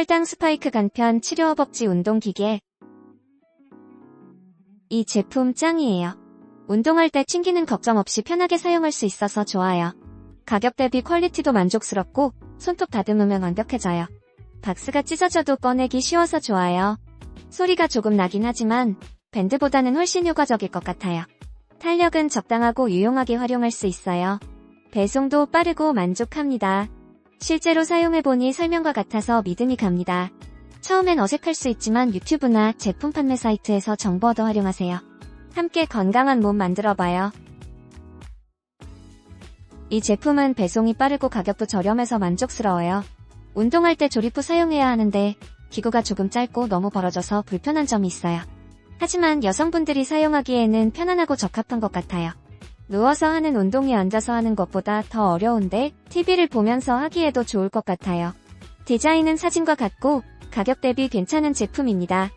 팔당 스파이크 간편 치료 허벅지 운동기계. 이 제품 짱이에요. 운동할 때 튕기는 걱정 없이 편하게 사용할 수 있어서 좋아요. 가격 대비 퀄리티도 만족스럽고 손톱 다듬으면 완벽해져요. 박스가 찢어져도 꺼내기 쉬워서 좋아요. 소리가 조금 나긴 하지만 밴드보다는 훨씬 효과적일 것 같아요. 탄력은 적당하고 유용하게 활용할 수 있어요. 배송도 빠르고 만족합니다. 실제로 사용해보니 설명과 같아서 믿음이 갑니다. 처음엔 어색할 수 있지만 유튜브나 제품 판매 사이트에서 정보 얻어 활용하세요. 함께 건강한 몸 만들어봐요. 이 제품은 배송이 빠르고 가격도 저렴해서 만족스러워요. 운동할 때 조립 후 사용해야 하는데 기구가 조금 짧고 너무 벌어져서 불편한 점이 있어요. 하지만 여성분들이 사용하기에는 편안하고 적합한 것 같아요. 누워서 하는 운동이 앉아서 하는 것보다 더 어려운데 TV를 보면서 하기에도 좋을 것 같아요. 디자인은 사진과 같고 가격 대비 괜찮은 제품입니다.